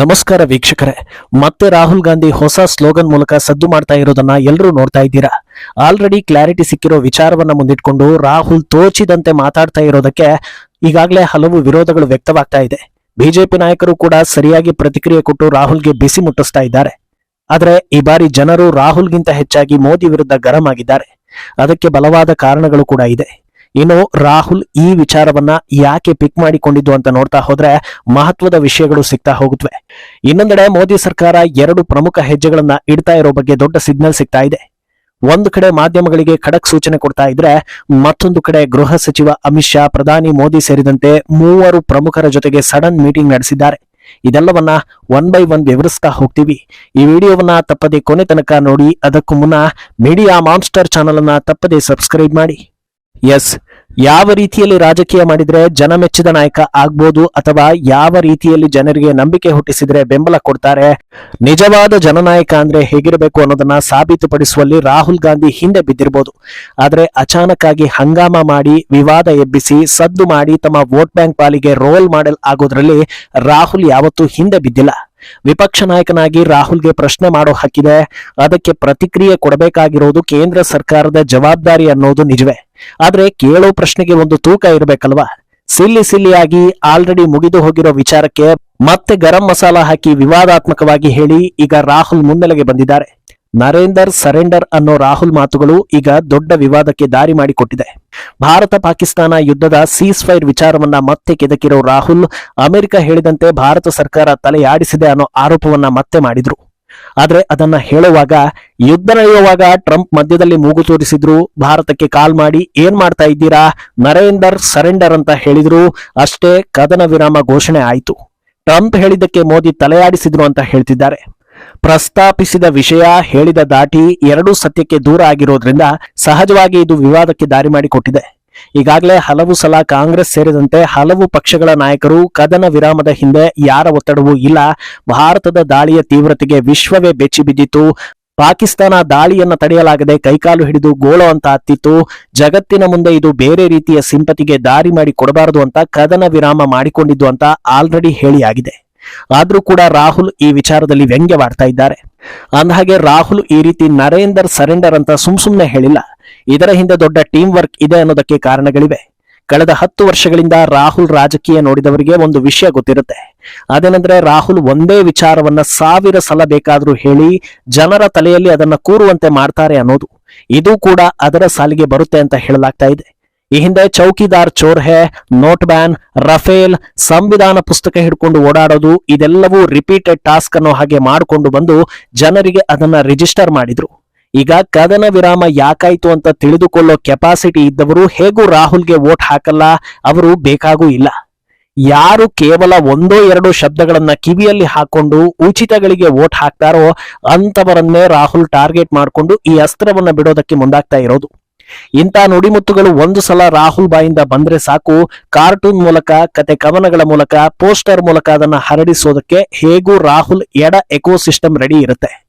ನಮಸ್ಕಾರ ವೀಕ್ಷಕರೇ, ಮತ್ತೆ ರಾಹುಲ್ ಗಾಂಧಿ ಹೊಸ ಸ್ಲೋಗನ್ ಮೂಲಕ ಸದ್ದು ಮಾಡ್ತಾ ಇರೋದನ್ನ ಎಲ್ಲರೂ ನೋಡ್ತಾ ಇದ್ದೀರಾ? ಆಲ್ರೆಡಿ ಕ್ಲಾರಿಟಿ ಸಿಕ್ಕಿರೋ ವಿಚಾರವನ್ನ ಮುಂದಿಟ್ಕೊಂಡು ರಾಹುಲ್ ತೋಚಿದಂತೆ ಮಾತಾಡ್ತಾ ಇರೋದಕ್ಕೆ ಈಗಾಗಲೇ ಹಲವು ವಿರೋಧಗಳು ವ್ಯಕ್ತವಾಗ್ತಾ ಇದೆ. ಬಿಜೆಪಿ ನಾಯಕರು ಕೂಡ ಸರಿಯಾಗಿ ಪ್ರತಿಕ್ರಿಯೆ ಕೊಟ್ಟು ರಾಹುಲ್ಗೆ ಬಿಸಿ ಮುಟ್ಟಿಸ್ತಾ ಇದ್ದಾರೆ. ಆದರೆ ಈ ಬಾರಿ ಜನರು ರಾಹುಲ್ಗಿಂತ ಹೆಚ್ಚಾಗಿ ಮೋದಿ ವಿರುದ್ಧ ಗರಂ ಆಗಿದ್ದಾರೆ. ಅದಕ್ಕೆ ಬಲವಾದ ಕಾರಣಗಳು ಕೂಡ ಇದೆ. ಇನ್ನು ರಾಹುಲ್ ಈ ವಿಚಾರವನ್ನ ಯಾಕೆ ಪಿಕ್ ಮಾಡಿಕೊಂಡಿದ್ದು ಅಂತ ನೋಡ್ತಾ ಹೋದ್ರೆ ಮಹತ್ವದ ವಿಷಯಗಳು ಸಿಗ್ತಾ ಹೋಗುತ್ತವೆ ಇನ್ನೊಂದೆಡೆ ಮೋದಿ ಸರ್ಕಾರ ಎರಡು ಪ್ರಮುಖ ಹೆಜ್ಜೆಗಳನ್ನ ಇಡ್ತಾ ಇರೋ ಬಗ್ಗೆ ದೊಡ್ಡ ಸಿಗ್ನಲ್ ಸಿಗ್ತಾ ಇದೆ. ಒಂದು ಕಡೆ ಮಾಧ್ಯಮಗಳಿಗೆ ಖಡಕ್ ಸೂಚನೆ ಕೊಡ್ತಾ ಇದ್ರೆ ಮತ್ತೊಂದು ಕಡೆ ಗೃಹ ಸಚಿವ ಅಮಿತ್ ಶಾ, ಪ್ರಧಾನಿ ಮೋದಿ ಸೇರಿದಂತೆ ಮೂವರು ಪ್ರಮುಖರ ಜೊತೆಗೆ ಸಡನ್ ಮೀಟಿಂಗ್ ನಡೆಸಿದ್ದಾರೆ. ಇದೆಲ್ಲವನ್ನ ಒನ್ ಬೈ ಒನ್ ವಿವರಿಸ್ತಾ ಹೋಗ್ತೀವಿ. ಈ ವಿಡಿಯೋವನ್ನ ತಪ್ಪದೆ ಕೊನೆ ತನಕ ನೋಡಿ, ಅದಕ್ಕೂ ಮುನ್ನ ಮೀಡಿಯಾ ಮಾನ್ಸ್ಟರ್ ಚಾನಲ್ ಅನ್ನ ತಪ್ಪದೆ ಸಬ್ಸ್ಕ್ರೈಬ್ ಮಾಡಿ. ಎಸ್, ಯಾವ ರೀತಿಯಲ್ಲಿ ರಾಜಕೀಯ ಮಾಡಿದ್ರೆ ಜನ ಮೆಚ್ಚಿದ ನಾಯಕ ಆಗ್ಬೋದು ಅಥವಾ ಯಾವ ರೀತಿಯಲ್ಲಿ ಜನರಿಗೆ ನಂಬಿಕೆ ಹುಟ್ಟಿಸಿದ್ರೆ ಬೆಂಬಲ ಕೊಡ್ತಾರೆ? ನಿಜವಾದ ಜನನಾಯಕ ಅಂದ್ರೆ ಹೇಗಿರಬೇಕು ಅನ್ನೋದನ್ನ ಸಾಬೀತುಪಡಿಸುವಲ್ಲಿ ರಾಹುಲ್ ಗಾಂಧಿ ಹಿಂದೆ ಬಿದ್ದಿರಬಹುದು ಆದ್ರೆ ಅಚಾನಕ್ ಆಗಿ ಹಂಗಾಮ ಮಾಡಿ, ವಿವಾದ ಎಬ್ಬಿಸಿ, ಸದ್ದು ಮಾಡಿ ತಮ್ಮ ವೋಟ್ ಬ್ಯಾಂಕ್ ಪಾಲಿಗೆ ರೋಲ್ ಮಾಡೆಲ್ ಆಗೋದ್ರಲ್ಲಿ ರಾಹುಲ್ ಯಾವತ್ತೂ ಹಿಂದೆ ಬಿದ್ದಿಲ್ಲ. ವಿಪಕ್ಷ ನಾಯಕನಾಗಿ ರಾಹುಲ್ಗೆ ಪ್ರಶ್ನೆ ಮಾಡೋ ಹಕ್ಕಿದೆ. ಅದಕ್ಕೆ ಪ್ರತಿಕ್ರಿಯೆ ಕೊಡಬೇಕಾಗಿರೋದು ಕೇಂದ್ರ ಸರ್ಕಾರದ ಜವಾಬ್ದಾರಿ ಅನ್ನೋದು ನಿಜವೇ. ಆದ್ರೆ ಕೇಳೋ ಪ್ರಶ್ನೆಗೆ ಒಂದು ತೂಕ ಇರಬೇಕಲ್ವಾ? ಸಿಲ್ಲಿ ಸಿಲ್ಲಿಯಾಗಿ ಆಲ್ರೆಡಿ ಮುಗಿದು ಹೋಗಿರೋ ವಿಚಾರಕ್ಕೆ ಮತ್ತೆ ಗರಂ ಮಸಾಲ ಹಾಕಿ ವಿವಾದಾತ್ಮಕವಾಗಿ ಹೇಳಿ ಈಗ ರಾಹುಲ್ ಮುನ್ನೆಲೆಗೆ ಬಂದಿದ್ದಾರೆ. ನರೇಂದರ್ ಸರೆಂಡರ್ ಅನ್ನೋ ರಾಹುಲ್ ಮಾತುಗಳು ಈಗ ದೊಡ್ಡ ವಿವಾದಕ್ಕೆ ದಾರಿ ಮಾಡಿಕೊಟ್ಟಿದೆ. ಭಾರತ ಪಾಕಿಸ್ತಾನ ಯುದ್ಧದ ಸೀಸ್ ಫೈರ್ ವಿಚಾರವನ್ನ ಮತ್ತೆ ಕೆದಕಿರೋ ರಾಹುಲ್ ಅಮೆರಿಕ ಹೇಳಿದಂತೆ ಭಾರತ ಸರ್ಕಾರ ತಲೆಯಾಡಿಸಿದೆ ಅನ್ನೋ ಆರೋಪವನ್ನ ಮತ್ತೆ ಮಾಡಿದ್ರು. ಆದ್ರೆ ಅದನ್ನ ಹೇಳುವಾಗ, ಯುದ್ಧ ನಡೆಯುವಾಗ ಟ್ರಂಪ್ ಮಧ್ಯದಲ್ಲಿ ಮೂಗು ತೋರಿಸಿದ್ರು, ಭಾರತಕ್ಕೆ ಕಾಲ್ ಮಾಡಿ, ಏನ್ ಮಾಡ್ತಾ ಇದ್ದೀರಾ? ನರೇಂದರ್ ಸರೆಂಡರ್ ಅಂತ ಹೇಳಿದ್ರು, ಅಷ್ಟೇ ಕದನ ವಿರಾಮ ಘೋಷಣೆ ಆಯಿತು. ಟ್ರಂಪ್ ಹೇಳಿದ್ದಕ್ಕೆ ಮೋದಿ ತಲೆಯಾಡಿಸಿದ್ರು ಅಂತ ಹೇಳ್ತಿದ್ದಾರೆ. ಪ್ರಸ್ತಾಪಿಸಿದ ವಿಷಯ ಹೇಳಿದ ದಾಟಿ ಎರಡೂ ಸತ್ಯಕ್ಕೆ ದೂರ ಆಗಿರೋದ್ರಿಂದ ಸಹಜವಾಗಿ ಇದು ವಿವಾದಕ್ಕೆ ದಾರಿ ಮಾಡಿಕೊಟ್ಟಿದೆ. ಈಗಾಗಲೇ ಹಲವು ಸಲ ಕಾಂಗ್ರೆಸ್ ಸೇರಿದಂತೆ ಹಲವು ಪಕ್ಷಗಳ ನಾಯಕರು ಕದನ ವಿರಾಮದ ಹಿಂದೆ ಯಾರ ಒತ್ತಡವೂ ಇಲ್ಲ. ಭಾರತದ ದಾಳಿಯ ತೀವ್ರತೆಗೆ ವಿಶ್ವವೇ ಬೆಚ್ಚಿ ಬಿದ್ದಿತ್ತು. ಪಾಕಿಸ್ತಾನ ದಾಳಿಯನ್ನ ತಡೆಯಲಾಗದೆ ಕೈಕಾಲು ಹಿಡಿದು ಗೋಳು ಅಂತ ಹತ್ತಿತ್ತು. ಜಗತ್ತಿನ ಮುಂದೆ ಇದು ಬೇರೆ ರೀತಿಯ ಸಿಂಪತಿಗೆ ದಾರಿ ಮಾಡಿ ಕೊಡಬಾರದು ಅಂತ ಕದನ ವಿರಾಮ ಮಾಡಿಕೊಂಡಿದ್ದು ಅಂತ ಆಲ್ರೆಡಿ ಹೇಳಿಯಾಗಿದೆ. ಆದ್ರೂ ಕೂಡ ರಾಹುಲ್ ಈ ವಿಚಾರದಲ್ಲಿ ವ್ಯಂಗ್ಯವಾಡ್ತಾ ಇದ್ದಾರೆ. ಅಂದಹಾಗೆ ರಾಹುಲ್ ಈ ರೀತಿ ನರೇಂದರ್ ಸರೆಂಡರ್ ಅಂತ ಸುಮ್ ಸುಮ್ನೆ ಹೇಳಿಲ್ಲ. ಇದರ ಹಿಂದೆ ದೊಡ್ಡ ಟೀಮ್ ವರ್ಕ್ ಇದೆ ಅನ್ನೋದಕ್ಕೆ ಕಾರಣಗಳಿವೆ. ಕಳೆದ ಹತ್ತು ವರ್ಷಗಳಿಂದ ರಾಹುಲ್ ರಾಜಕೀಯ ನೋಡಿದವರಿಗೆ ಒಂದು ವಿಷಯ ಗೊತ್ತಿರುತ್ತೆ. ಅದೇನೆಂದ್ರೆ ರಾಹುಲ್ ಒಂದೇ ವಿಚಾರವನ್ನ ಸಾವಿರ ಸಲ ಬೇಕಾದ್ರೂ ಹೇಳಿ ಜನರ ತಲೆಯಲ್ಲಿ ಅದನ್ನ ಕೂರುವಂತೆ ಮಾಡ್ತಾರೆ ಅನ್ನೋದು. ಇದು ಕೂಡ ಅದರ ಸಾಲಿಗೆ ಬರುತ್ತೆ ಅಂತ ಹೇಳಲಾಗ್ತಾ ಇದೆ. ಈ ಹಿಂದೆ ಚೌಕಿದಾರ್ ಚೋರ್ ಹೇ ನೋಟ್ ಬ್ಯಾನ್ ರಫೇಲ್ ಸಂವಿಧಾನ ಪುಸ್ತಕ ಹಿಡ್ಕೊಂಡು ಓಡಾಡೋದು, ಇದೆಲ್ಲವೂ ರಿಪೀಟೆಡ್ ಟಾಸ್ಕ್ ಅನ್ನೋ ಹಾಗೆ ಮಾಡಿಕೊಂಡು ಬಂದು ಜನರಿಗೆ ಅದನ್ನ ರಿಜಿಸ್ಟರ್ ಮಾಡಿದ್ರು. ಈಗ ಕದನ ವಿರಾಮ ಯಾಕಾಯ್ತು ಅಂತ ತಿಳಿದುಕೊಳ್ಳೋ ಕೆಪಾಸಿಟಿ ಇದ್ದವರು ಹೇಗೂ ರಾಹುಲ್ಗೆ ವೋಟ್ ಹಾಕಲ್ಲ? ಅವರು ಬೇಕಾಗೂ ಇಲ್ಲ. ಯಾರು ಕೇವಲ ಒಂದೋ ಎರಡು ಶಬ್ದಗಳನ್ನ ಕಿವಿಯಲ್ಲಿ ಹಾಕೊಂಡು ಉಚಿತಗಳಿಗೆ ವೋಟ್ ಹಾಕ್ತಾರೋ ಅಂತವರನ್ನೇ ರಾಹುಲ್ ಟಾರ್ಗೆಟ್ ಮಾಡಿಕೊಂಡು ಈ ಅಸ್ತ್ರವನ್ನ ಬಿಡೋದಕ್ಕೆ ಮುಂದಾಗ್ತಾ ಇರೋದು. ಇಂಥ ನುಡಿಮುತ್ತುಗಳು ಒಂದು ಸಲ ರಾಹುಲ್ ಬಾಯಿಂದ ಬಂದ್ರೆ ಸಾಕು. ಕಾರ್ಟೂನ್ ಮೂಲಕ, ಕತೆ ಕವನಗಳ ಮೂಲಕ, ಪೋಸ್ಟರ್ ಮೂಲಕ ಅದನ್ನ ಹರಡಿಸೋದಕ್ಕೆ ಹೇಗೂ ರಾಹುಲ್ ಎಡ ಎಕೋಸಿಸ್ಟಮ್ ರೆಡಿ ಇರುತ್ತೆ.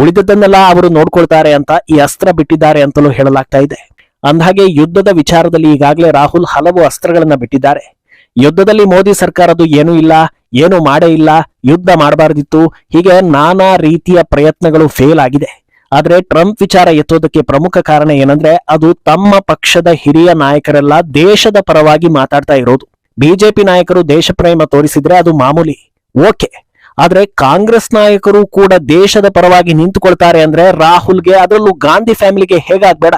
ಉಳಿದದ್ದನ್ನೆಲ್ಲ ಅವರು ನೋಡ್ಕೊಳ್ತಾರೆ ಅಂತ ಈ ಅಸ್ತ್ರ ಬಿಟ್ಟಿದ್ದಾರೆ ಅಂತಲೂ ಹೇಳಲಾಗ್ತಾ ಇದೆ. ಅಂದ್ಹಾಗೆ ಯುದ್ಧದ ವಿಚಾರದಲ್ಲಿ ಈಗಾಗಲೇ ರಾಹುಲ್ ಹಲವು ಅಸ್ತ್ರಗಳನ್ನ ಬಿಟ್ಟಿದ್ದಾರೆ. ಯುದ್ಧದಲ್ಲಿ ಮೋದಿ ಸರ್ಕಾರದ್ದು ಏನೂ ಇಲ್ಲ, ಏನು ಮಾಡೇ ಇಲ್ಲ, ಯುದ್ಧ ಮಾಡಬಾರ್ದಿತ್ತು, ಹೀಗೆ ನಾನಾ ರೀತಿಯ ಪ್ರಯತ್ನಗಳು ಫೇಲ್ ಆಗಿದೆ. ಆದರೆ ಟ್ರಂಪ್ ವಿಚಾರ ಎತ್ತೋದಕ್ಕೆ ಪ್ರಮುಖ ಕಾರಣ ಏನಂದ್ರೆ ಅದು ತಮ್ಮ ಪಕ್ಷದ ಹಿರಿಯ ನಾಯಕರೆಲ್ಲ ದೇಶದ ಪರವಾಗಿ ಮಾತಾಡ್ತಾ ಇರೋದು. ಬಿಜೆಪಿ ನಾಯಕರು ದೇಶ ಪ್ರೇಮ ತೋರಿಸಿದ್ರೆ ಅದು ಮಾಮೂಲಿ. ಓಕೆ ಆದ್ರೆ ಕಾಂಗ್ರೆಸ್ ನಾಯಕರು ಕೂಡ ದೇಶದ ಪರವಾಗಿ ನಿಂತುಕೊಳ್ತಾರೆ ಅಂದ್ರೆ ರಾಹುಲ್ಗೆ ಅದರಲ್ಲೂ ಗಾಂಧಿ ಫ್ಯಾಮಿಲಿಗೆ ಹೇಗಾಗ್ಬೇಡ.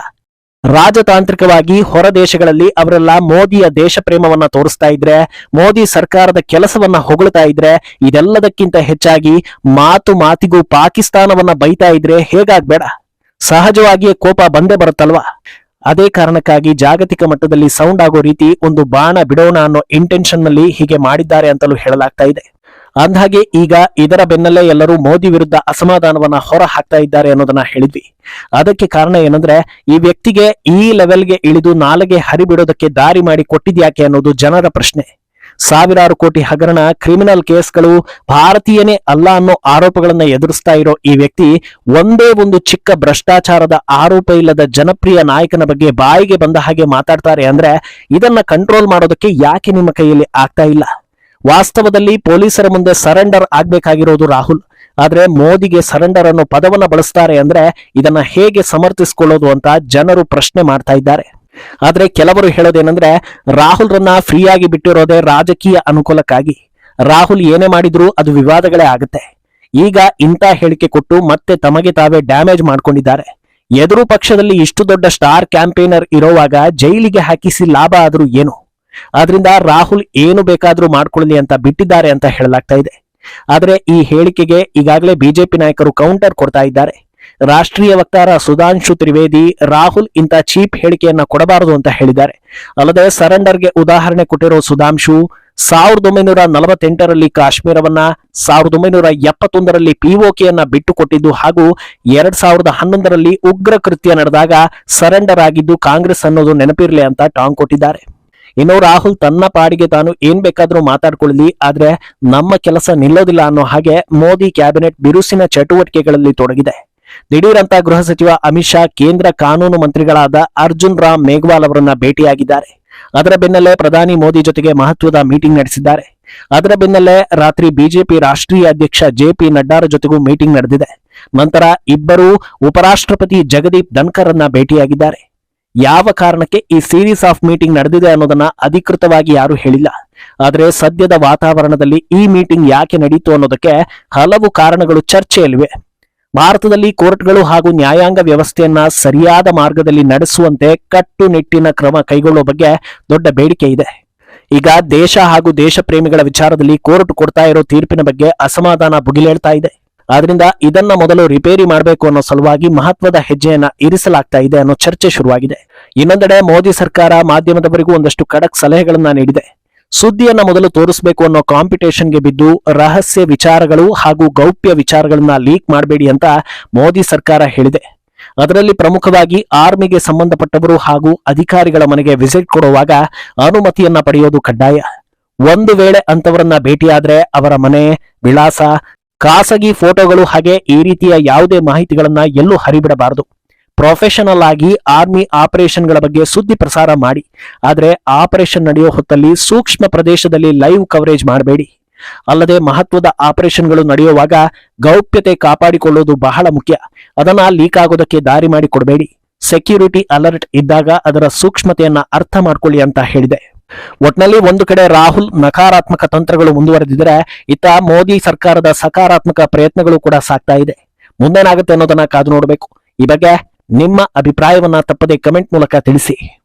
ರಾಜತಾಂತ್ರಿಕವಾಗಿ ಹೊರ ದೇಶಗಳಲ್ಲಿ ಅವರೆಲ್ಲ ಮೋದಿಯ ದೇಶ ಪ್ರೇಮವನ್ನ ತೋರಿಸ್ತಾ ಇದ್ರೆ, ಮೋದಿ ಸರ್ಕಾರದ ಕೆಲಸವನ್ನ ಹೊಗಳ್ತಾ ಇದ್ರೆ, ಇದೆಲ್ಲದಕ್ಕಿಂತ ಹೆಚ್ಚಾಗಿ ಮಾತು ಮಾತಿಗೂ ಪಾಕಿಸ್ತಾನವನ್ನ ಬೈತಾ ಇದ್ರೆ ಹೇಗಾಗ್ಬೇಡ. ಸಹಜವಾಗಿಯೇ ಕೋಪ ಬಂದೇ ಬರುತ್ತಲ್ವಾ? ಅದೇ ಕಾರಣಕ್ಕಾಗಿ ಜಾಗತಿಕ ಮಟ್ಟದಲ್ಲಿ ಸೌಂಡ್ ಆಗೋ ರೀತಿ ಒಂದು ಬಾಣ ಬಿಡೋಣ ಅನ್ನೋ ಇಂಟೆನ್ಷನ್ನಲ್ಲಿ ಹೀಗೆ ಮಾಡಿದ್ದಾರೆ ಅಂತಲೂ ಹೇಳಲಾಗ್ತಾ ಇದೆ. ಅಂದ್ಹಾಗೆ ಈಗ ಇದರ ಬೆನ್ನಲ್ಲೇ ಎಲ್ಲರೂ ಮೋದಿ ವಿರುದ್ಧ ಅಸಮಾಧಾನವನ್ನ ಹೊರ ಹಾಕ್ತಾ ಇದ್ದಾರೆ ಅನ್ನೋದನ್ನ ಹೇಳಿದ್ವಿ. ಅದಕ್ಕೆ ಕಾರಣ ಏನಂದ್ರೆ, ಈ ವ್ಯಕ್ತಿಗೆ ಈ ಲೆವೆಲ್ಗೆ ಇಳಿದು ನಾಲೆಗೆ ಹರಿಬಿಡೋದಕ್ಕೆ ದಾರಿ ಮಾಡಿ ಕೊಟ್ಟಿದ್ಯಾಕೆ ಅನ್ನೋದು ಜನರ ಪ್ರಶ್ನೆ. ಸಾವಿರಾರು ಕೋಟಿ ಹಗರಣ ಕ್ರಿಮಿನಲ್ ಕೇಸ್ಗಳು ಭಾರತೀಯನೇ ಅಲ್ಲ ಅನ್ನೋ ಆರೋಪಗಳನ್ನ ಎದುರಿಸ್ತಾ ಇರೋ ಈ ವ್ಯಕ್ತಿ ಒಂದೇ ಒಂದು ಚಿಕ್ಕ ಭ್ರಷ್ಟಾಚಾರದ ಆರೋಪ ಇಲ್ಲದ ಜನಪ್ರಿಯ ನಾಯಕನ ಬಗ್ಗೆ ಬಾಯಿಗೆ ಬಂದ ಹಾಗೆ ಮಾತಾಡ್ತಾರೆ ಅಂದ್ರೆ ಇದನ್ನ ಕಂಟ್ರೋಲ್ ಮಾಡೋದಕ್ಕೆ ಯಾಕೆ ನಿಮ್ಮ ಕೈಯಲ್ಲಿ ಆಗ್ತಾ ಇಲ್ಲ? ವಾಸ್ತವದಲ್ಲಿ ಪೊಲೀಸರ ಮುಂದೆ ಸರೆಂಡರ್ ಆಗ್ಬೇಕಾಗಿರೋದು ರಾಹುಲ್. ಆದ್ರೆ ಮೋದಿಗೆ ಸರೆಂಡರ್ ಅನ್ನೋ ಪದವನ್ನ ಬಳಸ್ತಾರೆ ಅಂದ್ರೆ ಇದನ್ನ ಹೇಗೆ ಸಮರ್ಥಿಸಿಕೊಳ್ಳೋದು ಅಂತ ಜನರು ಪ್ರಶ್ನೆ ಮಾಡ್ತಾ ಇದ್ದಾರೆ. ಆದ್ರೆ ಕೆಲವರು ಹೇಳೋದೇನಂದ್ರೆ ರಾಹುಲ್ ರನ್ನ ಫ್ರೀಯಾಗಿ ಬಿಟ್ಟಿರೋದೇ ರಾಜಕೀಯ ಅನುಕೂಲಕ್ಕಾಗಿ. ರಾಹುಲ್ ಏನೇ ಮಾಡಿದ್ರು ಅದು ವಿವಾದಗಳೇ ಆಗುತ್ತೆ. ಈಗ ಇಂಥ ಹೇಳಿಕೆ ಕೊಟ್ಟು ಮತ್ತೆ ತಮಗೆ ತಾವೇ ಡ್ಯಾಮೇಜ್ ಮಾಡ್ಕೊಂಡಿದ್ದಾರೆ. ಎದುರು ಪಕ್ಷದಲ್ಲಿ ಇಷ್ಟು ದೊಡ್ಡ ಸ್ಟಾರ್ ಕ್ಯಾಂಪೇನರ್ ಇರೋವಾಗ ಜೈಲಿಗೆ ಹಾಕಿಸಿ ಲಾಭ ಆದ್ರೂ ಏನು? ಆದ್ರಿಂದ ರಾಹುಲ್ ಏನು ಬೇಕಾದ್ರೂ ಮಾಡ್ಕೊಳ್ಳಿ ಅಂತ ಬಿಟ್ಟಿದ್ದಾರೆ ಅಂತ ಹೇಳಲಾಗ್ತಾ ಇದೆ. ಆದ್ರೆ ಈ ಹೇಳಿಕೆಗೆ ಈಗಾಗಲೇ ಬಿಜೆಪಿ ನಾಯಕರು ಕೌಂಟರ್ ಕೊಡ್ತಾ ಇದ್ದಾರೆ. ರಾಷ್ಟ್ರೀಯ ವಕ್ತಾರ ಸುಧಾಂಶು ತ್ರಿವೇದಿ ರಾಹುಲ್ ಇಂತ ಚೀಪ್ ಹೇಳಿಕೆಯನ್ನ ಕೊಡಬಾರದು ಅಂತ ಹೇಳಿದ್ದಾರೆ. ಅಲ್ಲದೆ ಸರೆಂಡರ್ಗೆ ಉದಾಹರಣೆ ಕೊಟ್ಟಿರೋ ಸುಧಾಂಶು ಸಾವಿರದ ಒಂಬೈನೂರ ನಲವತ್ತೆಂಟರಲ್ಲಿ ಕಾಶ್ಮೀರವನ್ನ ಸಾವಿರದ ಒಂಬೈನೂರ ಎಪ್ಪತ್ತೊಂದರಲ್ಲಿ ಪಿಒಕೆಯನ್ನ ಬಿಟ್ಟುಕೊಟ್ಟಿದ್ದು ಹಾಗೂ ಎರಡ್ ಸಾವಿರದ ಹನ್ನೊಂದರಲ್ಲಿ ಉಗ್ರ ಕೃತ್ಯ ನಡೆದಾಗ ಸರೆಂಡರ್ ಆಗಿದ್ದು ಕಾಂಗ್ರೆಸ್ ಅನ್ನೋದು ನೆನಪಿರ್ಲಿ ಅಂತ ಟಾಂಗ್ ಕೊಟ್ಟಿದ್ದಾರೆ. ಇನ್ನು ರಾಹುಲ್ ತನ್ನ ಪಾಡಿಗೆ ತಾನು ಏನ್ ಬೇಕಾದ್ರೂ ಮಾತಾಡ್ಕೊಳ್ಳಲಿ, ಆದ್ರೆ ನಮ್ಮ ಕೆಲಸ ನಿಲ್ಲೋದಿಲ್ಲ ಅನ್ನೋ ಹಾಗೆ ಮೋದಿ ಕ್ಯಾಬಿನೆಟ್ ಬಿರುಸಿನ ಚಟುವಟಿಕೆಗಳಲ್ಲಿ ತೊಡಗಿದೆ. ದಿಢೀರಂತ ಗೃಹ ಸಚಿವ ಅಮಿತ್ ಶಾ ಕೇಂದ್ರ ಕಾನೂನು ಮಂತ್ರಿಗಳಾದ ಅರ್ಜುನ್ ರಾಮ್ ಮೇಘ್ವಾಲ್ ಅವರನ್ನ ಭೇಟಿಯಾಗಿದ್ದಾರೆ. ಅದರ ಬೆನ್ನಲ್ಲೇ ಪ್ರಧಾನಿ ಮೋದಿ ಜೊತೆಗೆ ಮಹತ್ವದ ಮೀಟಿಂಗ್ ನಡೆಸಿದ್ದಾರೆ. ಅದರ ಬೆನ್ನಲ್ಲೇ ರಾತ್ರಿ ಬಿಜೆಪಿ ರಾಷ್ಟ್ರೀಯ ಅಧ್ಯಕ್ಷ ಜೆಪಿ ನಡ್ಡಾರ ಜೊತೆಗೂ ಮೀಟಿಂಗ್ ನಡೆದಿದೆ. ನಂತರ ಇಬ್ಬರೂ ಉಪರಾಷ್ಟ್ರಪತಿ ಜಗದೀಪ್ ಧನ್ಕರ್ ಅನ್ನ ಭೇಟಿಯಾಗಿದ್ದಾರೆ. ಯಾವ ಕಾರಣಕ್ಕೆ ಈ ಸೀರೀಸ್ ಆಫ್ ಮೀಟಿಂಗ್ ನಡೆದಿದೆ ಅನ್ನೋದನ್ನ ಅಧಿಕೃತವಾಗಿ ಯಾರು ಹೇಳಿಲ್ಲ. ಆದರೆ ಸದ್ಯದ ವಾತಾವರಣದಲ್ಲಿ ಈ ಮೀಟಿಂಗ್ ಯಾಕೆ ನಡೀತು ಅನ್ನೋದಕ್ಕೆ ಹಲವು ಕಾರಣಗಳು ಚರ್ಚೆಯಲ್ಲಿವೆ. ಭಾರತದಲ್ಲಿ ಕೋರ್ಟ್ಗಳು ಹಾಗೂ ನ್ಯಾಯಾಂಗ ವ್ಯವಸ್ಥೆಯನ್ನ ಸರಿಯಾದ ಮಾರ್ಗದಲ್ಲಿ ನಡೆಸುವಂತೆ ಕಟ್ಟುನಿಟ್ಟಿನ ಕ್ರಮ ಕೈಗೊಳ್ಳುವ ಬಗ್ಗೆ ದೊಡ್ಡ ಬೇಡಿಕೆ ಇದೆ. ಈಗ ದೇಶ ಹಾಗೂ ದೇಶ ಪ್ರೇಮಿಗಳ ವಿಚಾರದಲ್ಲಿ ಕೋರ್ಟ್ ಕೊಡ್ತಾ ಇರೋ ತೀರ್ಪಿನ ಬಗ್ಗೆ ಅಸಮಾಧಾನ ಭುಗಿಲೇಳ್ತಾ ಇದೆ. ಆದ್ರಿಂದ ಇದನ್ನ ಮೊದಲು ರಿಪೇರಿ ಮಾಡಬೇಕು ಅನ್ನೋ ಸಲುವಾಗಿ ಮಹತ್ವದ ಹೆಜ್ಜೆಯನ್ನ ಇರಿಸಲಾಗ್ತಾ ಇದೆ ಅನ್ನೋ ಚರ್ಚೆ ಶುರುವಾಗಿದೆ. ಇನ್ನೊಂದೆಡೆ ಮೋದಿ ಸರ್ಕಾರ ಮಾಧ್ಯಮದವರಿಗೂ ಒಂದಷ್ಟು ಖಡಕ್ ಸಲಹೆಗಳನ್ನ ನೀಡಿದೆ. ಸುದ್ದಿಯನ್ನ ಮೊದಲು ತೋರಿಸಬೇಕು ಅನ್ನೋ ಕಾಂಪಿಟೇಷನ್ಗೆ ಬಿದ್ದು ರಹಸ್ಯ ವಿಚಾರಗಳು ಹಾಗೂ ಗೌಪ್ಯ ವಿಚಾರಗಳನ್ನ ಲೀಕ್ ಮಾಡಬೇಡಿ ಅಂತ ಮೋದಿ ಸರ್ಕಾರ ಹೇಳಿದೆ. ಅದರಲ್ಲಿ ಪ್ರಮುಖವಾಗಿ ಆರ್ಮಿಗೆ ಸಂಬಂಧಪಟ್ಟವರು ಹಾಗೂ ಅಧಿಕಾರಿಗಳ ಮನೆಗೆ ವಿಸಿಟ್ ಕೊಡುವಾಗ ಅನುಮತಿಯನ್ನ ಪಡೆಯೋದು ಕಡ್ಡಾಯ. ಒಂದು ವೇಳೆ ಅಂತವರನ್ನ ಭೇಟಿಯಾದ್ರೆ ಅವರ ಮನೆ, ವಿಳಾಸ ಖಾಸಗಿ ಫೋಟೋಗಳು ಹಾಗೆ ಈ ರೀತಿಯ ಯಾವುದೇ ಮಾಹಿತಿಗಳನ್ನ ಎಲ್ಲೂ ಹರಿಬಿಡಬಾರದು. ಪ್ರೊಫೆಷನಲ್ ಆಗಿ ಆರ್ಮಿ ಆಪರೇಷನ್ಗಳ ಬಗ್ಗೆ ಸುದ್ದಿ ಪ್ರಸಾರ ಮಾಡಿ. ಆದರೆ ಆಪರೇಷನ್ ನಡೆಯೋ ಹೊತ್ತಲ್ಲಿ ಸೂಕ್ಷ್ಮ ಪ್ರದೇಶದಲ್ಲಿ ಲೈವ್ ಕವರೇಜ್ ಮಾಡಬೇಡಿ. ಅಲ್ಲದೆ ಮಹತ್ವದ ಆಪರೇಷನ್ಗಳು ನಡೆಯುವಾಗ ಗೌಪ್ಯತೆ ಕಾಪಾಡಿಕೊಳ್ಳುವುದು ಬಹಳ ಮುಖ್ಯ. ಅದನ್ನ ಲೀಕ್ ಆಗೋದಕ್ಕೆ ದಾರಿ ಮಾಡಿ ಕೊಡಬೇಡಿ ಸೆಕ್ಯೂರಿಟಿ ಅಲರ್ಟ್ ಇದ್ದಾಗ ಅದರ ಸೂಕ್ಷ್ಮತೆಯನ್ನ ಅರ್ಥ ಮಾಡ್ಕೊಳ್ಳಿ ಅಂತ ಹೇಳಿದೆ. ಒಟ್ನಲ್ಲಿ ಒಂದು ಕಡೆ ರಾಹುಲ್ ನಕಾರಾತ್ಮಕ ತಂತ್ರಗಳು ಮುಂದುವರೆದಿದ್ರೆ ಇತ್ತ ಮೋದಿ ಸರ್ಕಾರದ ಸಕಾರಾತ್ಮಕ ಪ್ರಯತ್ನಗಳು ಕೂಡ ಸಾಗ್ತಾ ಇದೆ. ಮುಂದೇನಾಗುತ್ತೆ ಅನ್ನೋದನ್ನ ಕಾದು ನೋಡಬೇಕು. ಈ ಬಗ್ಗೆ ನಿಮ್ಮ ಅಭಿಪ್ರಾಯವನ್ನ ತಪ್ಪದೆ ಕಮೆಂಟ್ ಮೂಲಕ ತಿಳಿಸಿ.